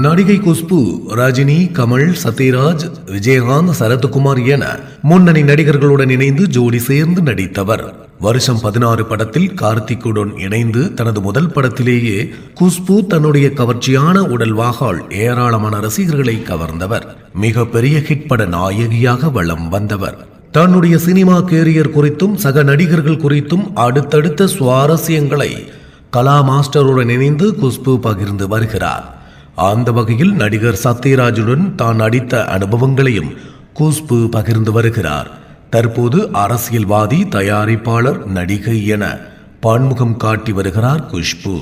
நடிகை குஷ்பு ரஜினி கமல் சத்யராஜ் விஜயகாந்த் சரத்குமார் என முன்னணி நடிகர்களுடன் இணைந்து ஜோடி சேர்ந்து நடித்தவர். வருஷம் பதினாறு படத்தில் கார்த்திக்குடன் இணைந்து தனது முதல் படத்திலேயே குஷ்பு தன்னுடைய கவர்ச்சியான உடல் வாகால் ஏராளமான ரசிகர்களை கவர்ந்தவர். மிக பெரிய ஹிட் பட நாயகியாக வலம் வந்தவர். தன்னுடைய சினிமா கேரியர் குறித்தும் சக நடிகர்கள் குறித்தும் அடுத்தடுத்த சுவாரஸ்யங்களை கலா மாஸ்டருடன் இணைந்து குஷ்பு பகிர்ந்து வருகிறார். அந்த வகையில் நடிகர் சத்யராஜுடன் தான் நடித்த அனுபவங்களையும் குஷ்பு பகிர்ந்து வருகிறார். தற்போது அரசியல்வாதி தயாரிப்பாளர் நடிகை என பன்முகம் காட்டி வருகிறார் குஷ்பு.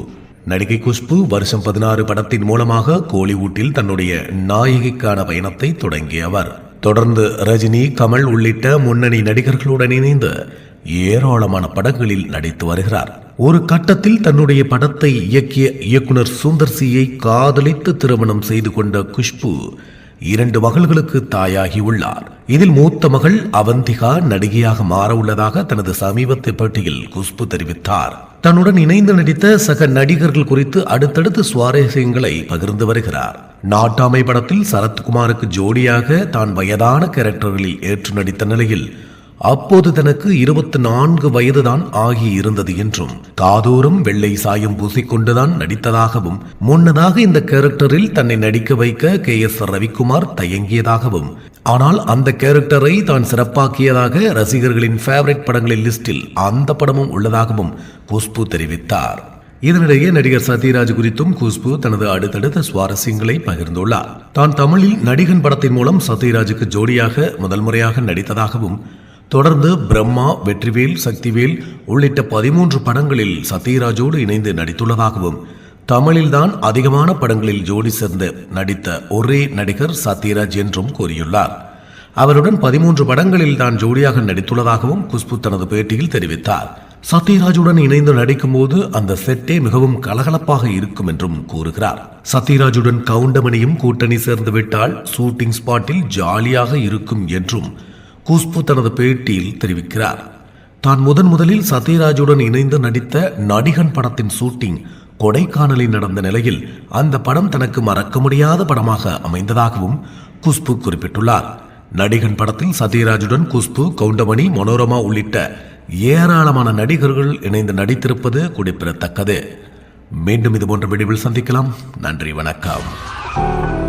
நடிகை குஷ்பு வருஷம் பதினாறு படத்தின் மூலமாக கோலிவுட்டில் தன்னுடைய நாயகிக்கான பயணத்தை தொடங்கியவர். தொடர்ந்து ரஜினி கமல் உள்ளிட்ட முன்னணி நடிகர்களுடன் இணைந்து ஏராளமான படங்களில் நடித்து வருகிறார். ஒரு கட்டத்தில் தன்னுடைய படத்தை இயக்கிய இயக்குனர் சுந்தர் சியை காதலித்து திருமணம் செய்து கொண்ட குஷ்பு இரண்டு மகள்களுக்கு தாயாகி உள்ளார். இதில் மூத்த மகள் அவந்திகா நடிகையாக மாற உள்ளதாக தனது சமீபத்திய பேட்டியில் குஷ்பு தெரிவித்தார். தன்னுடன் இணைந்து நடித்த சக நடிகர்கள் குறித்து அடுத்தடுத்து சுவாரஸ்யங்களை பகிர்ந்து வருகிறார். நாட்டாமை படத்தில் சரத்குமாருக்கு ஜோடியாக தான் வயதான கேரக்டர்களில் ஏற்று நடித்த நிலையில் அப்போது தனக்கு இருபத்தி நான்கு வயதுதான் ஆகியிருந்தது என்றும் காதோறும் வெள்ளை சாயம் பூசிக்கொண்டுதான் நடித்ததாகவும் முன்னதாக இந்த கேரக்டரில் தன்னை நடிக்க வைக்க கே எஸ் ரவிக்குமார் தயங்கியதாகவும் ஆனால் அந்த கேரக்டரை தான் சிறப்பாக்கியதாக ரசிகர்களின் ஃபேவரட் படங்களின் லிஸ்டில் அந்த படமும் உள்ளதாகவும் குஷ்பு தெரிவித்தார். இதனிடையே நடிகர் சத்யராஜ் குறித்தும் குஷ்பு தனது அடுத்தடுத்த சுவாரஸ்யங்களை பகிர்ந்துள்ளார். தான் தமிழில் நடிகன் படத்தின் மூலம் சத்யராஜுக்கு ஜோடியாக முதல் முறையாக நடித்ததாகவும் தொடர்ந்து பிரம்மா வெற்றிவேல் சக்திவேல் உள்ளிட்ட பதிமூன்று படங்களில் சத்யராஜோடு இணைந்து நடித்துள்ளதாகவும் தமிழில்தான் அதிகமான படங்களில் ஜோடி சேர்ந்து நடித்த ஒரே நடிகர் சத்யராஜ் என்றும் கூறியுள்ளார். அவருடன் பதிமூன்று படங்களில் தான் ஜோடியாக நடித்துள்ளதாகவும் குஷ்பு தனது பேட்டியில் தெரிவித்தார். சத்யராஜுடன் இணைந்து நடிக்கும்போது அந்த செட்டே மிகவும் கலகலப்பாக இருக்கும் என்றும் கூறுகிறார். சத்யராஜுடன் கவுண்டமணியும் கூட்டணி சேர்ந்து விட்டால் ஷூட்டிங் ஸ்பாட்டில் ஜாலியாக இருக்கும் என்றும் குஷ்பு தனது பேட்டியில் தெரிவிக்கிறார். தான் முதன் முதலில் சத்யராஜுடன் இணைந்து நடித்த நடிகன் படத்தின் ஷூட்டிங் கொடைக்கானலில் நடந்த நிலையில் அந்த படம் தனக்கு மறக்க முடியாத படமாக அமைந்ததாகவும் குஷ்பு குறிப்பிட்டுள்ளார். நடிகன் படத்தில் சத்யராஜுடன் குஷ்பு கவுண்டமணி மனோரமா உள்ளிட்ட ஏராளமான நடிகர்கள் இணைந்து நடித்திருப்பது குறிப்பிடத்தக்கது. மீண்டும் இது போன்ற சந்திக்கலாம். நன்றி வணக்கம்.